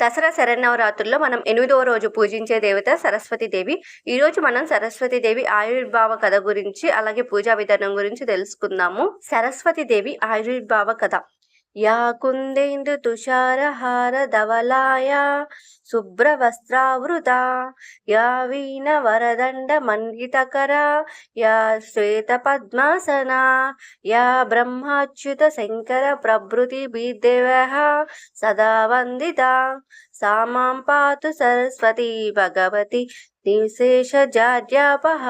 దసరా శరన్నవరాత్రుల్లో మనం ఎనిమిదవ రోజు పూజించే దేవత సరస్వతీదేవి. ఈరోజు మనం సరస్వతీదేవి ఆయుర్భావ కథ గురించి అలాగే పూజా విధానం గురించి తెలుసుకుందాము. సరస్వతీదేవి ఆయుర్భావ కథ. యా కుందేందు తుషారహార ధవలాయా శుభ్రవస్త్రావృత. యా వీణ వరదండ మండితకర యా శ్వేత పద్మాసనా. యా బ్రహ్మాచ్యుత శంకర ప్రభృతి భీదేవ సదా వందిత. సామాం పాతు సరస్వతి భగవతి. నిశేష జాడ్యాపహ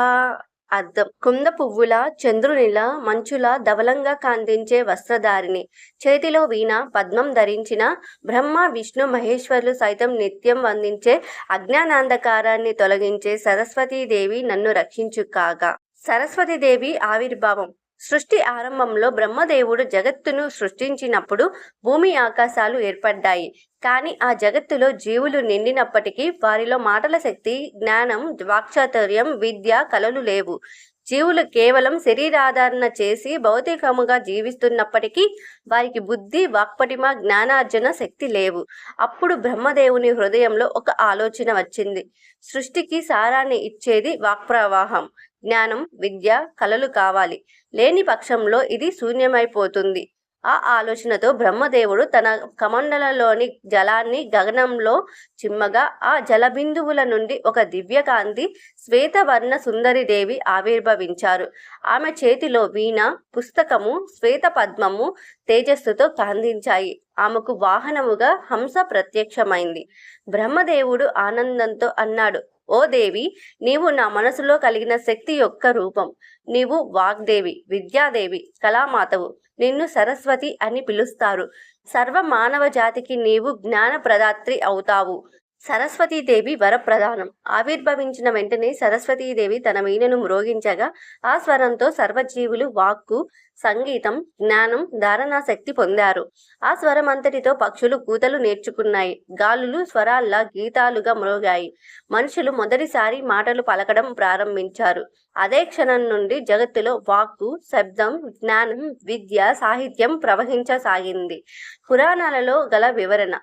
అర్థం. కుంద పువ్వుల చంద్రునిలా మంచుల ధవలంగా కాంతించే వస్త్రధారిణి. చేతిలో వీణ పద్మం ధరించిన బ్రహ్మ విష్ణు మహేశ్వరులు సైతం నిత్యం వందించే అజ్ఞానాంధకారాన్ని తొలగించే సరస్వతీదేవి నన్ను రక్షించు కాగా సరస్వతీదేవి ఆవిర్భావం. సృష్టి ఆరంభంలో బ్రహ్మదేవుడు జగత్తును సృష్టించినప్పుడు భూమి ఆకాశాలు ఏర్పడ్డాయి. కానీ ఆ జగత్తులో జీవులు నిండినప్పటికీ వారిలో మాటల శక్తి జ్ఞానం వాక్చాతుర్యం విద్య కళలు లేవు. జీవులు కేవలం శరీరాధారణ చేసి భౌతికముగా జీవిస్తున్నప్పటికీ వారికి బుద్ధి వాక్పటిమ జ్ఞానార్జన శక్తి లేవు. అప్పుడు బ్రహ్మదేవుని హృదయంలో ఒక ఆలోచన వచ్చింది. సృష్టికి సారాన్ని ఇచ్చేది వాక్ప్రవాహం. జ్ఞానం విద్య కళలు కావాలి. లేని పక్షంలో ఇది శూన్యమైపోతుంది. ఆ ఆలోచనతో బ్రహ్మదేవుడు తన కమండలలోని జలాన్ని గగనంలో చిమ్మగా ఆ జలబిందువుల నుండి ఒక దివ్యకాంతి శ్వేతవర్ణ సుందరిదేవి ఆవిర్భవించారు. ఆమె చేతిలో వీణ పుస్తకము శ్వేత పద్మము తేజస్సుతో కాందించాయి. ఆమెకు వాహనముగా హంస ప్రత్యక్షమైంది. బ్రహ్మదేవుడు ఆనందంతో అన్నాడు ఓ దేవి నీవు నా మనసులో కలిగిన శక్తి యొక్క రూపం. నీవు వాగ్దేవి విద్యాదేవి కళామాతవు. నిన్ను సరస్వతి అని పిలుస్తారు. సర్వ మానవ జాతికి నీవు జ్ఞాన ప్రదాత్రి అవుతావు. సరస్వతీదేవి వరప్రధానం. ఆవిర్భవించిన వెంటనే సరస్వతీదేవి తన వీణను మ్రోగించగా ఆ స్వరంతో సర్వజీవులు వాక్కు సంగీతం జ్ఞానం ధారణా శక్తి పొందారు. ఆ స్వరం అంతటితో పక్షులు కూతలు నేర్చుకున్నాయి. గాలులు స్వరాల్లా గీతాలుగా మ్రోగాయి. మనుషులు మొదటిసారి మాటలు పలకడం ప్రారంభించారు. అదే క్షణం నుండి జగత్తులో వాక్కు శబ్దం జ్ఞానం విద్య సాహిత్యం ప్రవహించసాగింది. పురాణాలలో గల వివరణ.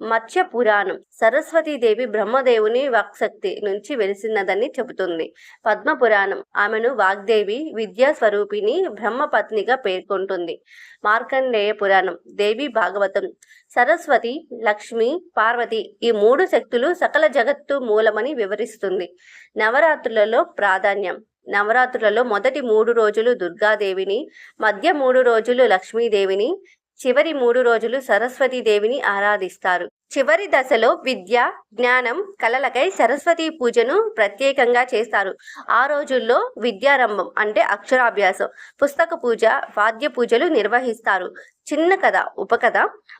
మత్స్య పురాణం సరస్వతీదేవి బ్రహ్మదేవుని వాక్శక్తి నుంచి వెలిసినదని చెబుతుంది. పద్మ పురాణం ఆమెను వాగ్దేవి విద్యా స్వరూపిణి బ్రహ్మపత్నిగా పేర్కొంటుంది. మార్కండేయ పురాణం దేవి భాగవతం. సరస్వతి లక్ష్మి పార్వతి ఈ మూడు శక్తులు సకల జగత్తు మూలమని వివరిస్తుంది. నవరాత్రులలో ప్రాధాన్యం. నవరాత్రులలో మొదటి మూడు రోజులు దుర్గాదేవిని మధ్య మూడు రోజులు లక్ష్మీదేవిని చివరి మూడు రోజులు సరస్వతీదేవిని ఆరాధిస్తారు. చివరి దశలో విద్య జ్ఞానం కళలకై సరస్వతీ పూజను ప్రత్యేకంగా చేస్తారు. ఆ రోజుల్లో విద్యారంభం అంటే అక్షరాభ్యాసం పుస్తక పూజ వాద్య పూజలు నిర్వహిస్తారు. చిన్న కథ ఉపకథ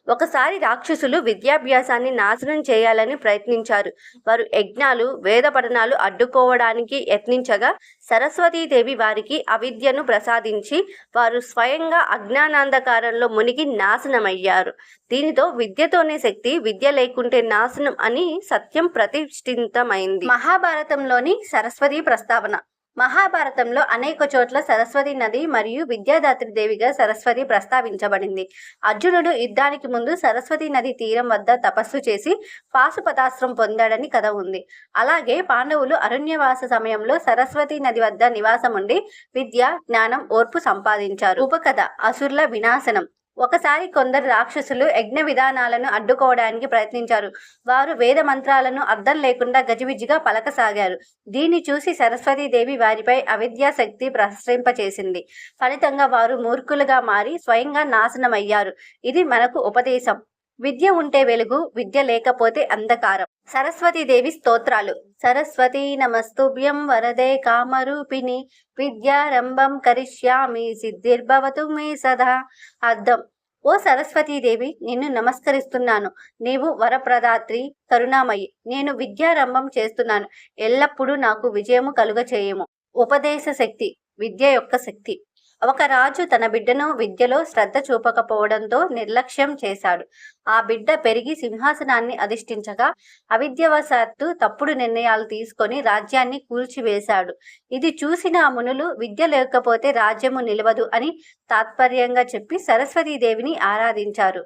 ఒకసారి రాక్షసులు విద్యాభ్యాసాన్ని నాశనం చేయాలని ప్రయత్నించారు. వారు యజ్ఞాలు వేద పఠనాలు అడ్డుకోవడానికి యత్నించగా సరస్వతీదేవి వారికి అవిద్యను ప్రసాదించి వారు స్వయంగా అజ్ఞానాంధకారంలో మునిగి నాశనమయ్యారు. దీనితో విద్యతోనే శక్తి విద్య లేకుంటే నాశనం అని సత్యం ప్రతిష్ఠితమైంది. మహాభారతంలోని సరస్వతి ప్రస్తావన. మహాభారతంలో అనేక చోట్ల సరస్వతి నది మరియు విద్యాదాత్రి దేవిగా సరస్వతి ప్రస్తావించబడింది. అర్జునుడు యుద్ధానికి ముందు సరస్వతి నది తీరం వద్ద తపస్సు చేసి పాశుపతాస్త్రం పొందాడని కథ ఉంది. అలాగే పాండవులు అరణ్యవాస సమయంలో సరస్వతి నది వద్ద నివాసం ఉండి విద్య జ్ఞానం ఓర్పు సంపాదించారు. ఉపకథ అసుర్ల వినాశనం. ఒకసారి కొందరు రాక్షసులు యజ్ఞ విధానాలను అడ్డుకోవడానికి ప్రయత్నించారు. వారు వేద మంత్రాలను అర్థం లేకుండా గజిబిజిగా పలకసాగారు. దీన్ని చూసి సరస్వతీదేవి వారిపై అవిద్యాశక్తి ప్రసరింపచేసింది. ఫలితంగా వారు మూర్ఖులుగా మారి స్వయంగా నాశనమయ్యారు. ఇది మనకు ఉపదేశం. విద్య ఉంటే వెలుగు విద్య లేకపోతే అంధకారం. సరస్వతీదేవి స్తోత్రాలు. సరస్వతీ నమస్తుభ్యం వరదే కామరూపిణి. విద్యారంభం కరిష్యామి సిద్ధిర్భవతు మే సదా. అర్థం. ఓ సరస్వతీదేవి నిన్ను నమస్కరిస్తున్నాను. నీవు వరప్రదాత్రి కరుణామయి. నేను విద్యారంభం చేస్తున్నాను. ఎల్లప్పుడూ నాకు విజయము కలుగ చేయము ఉపదేశ శక్తి. విద్య యొక్క శక్తి. ఒక రాజు తన బిడ్డను విద్యలో శ్రద్ధ చూపకపోవడంతో నిర్లక్ష్యం చేశాడు. ఆ బిడ్డ పెరిగి సింహాసనాన్ని అధిష్ఠించగా అవిద్యవశాత్తు తప్పుడు నిర్ణయాలు తీసుకొని రాజ్యాన్ని కూల్చివేశాడు. ఇది చూసిన ఆ మునులు విద్య లేకపోతే రాజ్యము నిలవదు అని తాత్పర్యంగా చెప్పి సరస్వతీదేవిని ఆరాధించారు.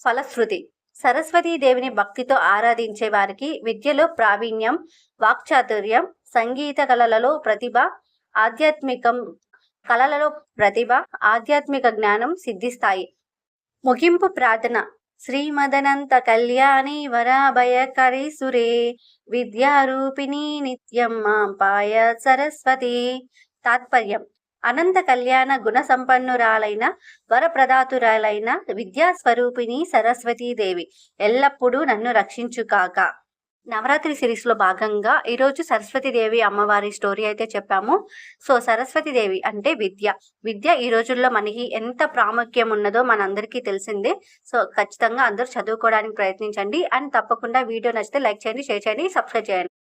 ఫలశ్రుతి. సరస్వతీదేవిని భక్తితో ఆరాధించే వారికి విద్యలో ప్రావీణ్యం వాక్చాతుర్యం సంగీత కళలలో ప్రతిభ ఆధ్యాత్మికం కళలలో ప్రతిభ ఆధ్యాత్మిక జ్ఞానం సిద్ధిస్తాయి. ముగింపు ప్రార్థన. శ్రీమదనంత కళ్యాణి వరాభయకరి సురే. విద్యారూపిణి నిత్యం మాంపాయ సరస్వతి. తాత్పర్యం. అనంత కళ్యాణ గుణ సంపన్నురాలైన వరప్రదాతురాలైన విద్యా స్వరూపిణి సరస్వతీదేవి. ఎల్లప్పుడూ నన్ను రక్షించుకాక నవరాత్రి సిరీస్లో భాగంగా ఈరోజు సరస్వతీదేవి అమ్మవారి స్టోరీ అయితే చెప్పాము. సో సరస్వతీదేవి అంటే విద్య. విద్య ఈ రోజుల్లో మనకి ఎంత ప్రాముఖ్యం ఉన్నదో మనందరికీ తెలిసిందే. సో ఖచ్చితంగా అందరూ చదువుకోవడానికి ప్రయత్నించండి. అండ్ తప్పకుండా వీడియో నచ్చితే లైక్ చేయండి షేర్ చేయండి సబ్స్క్రైబ్ చేయండి.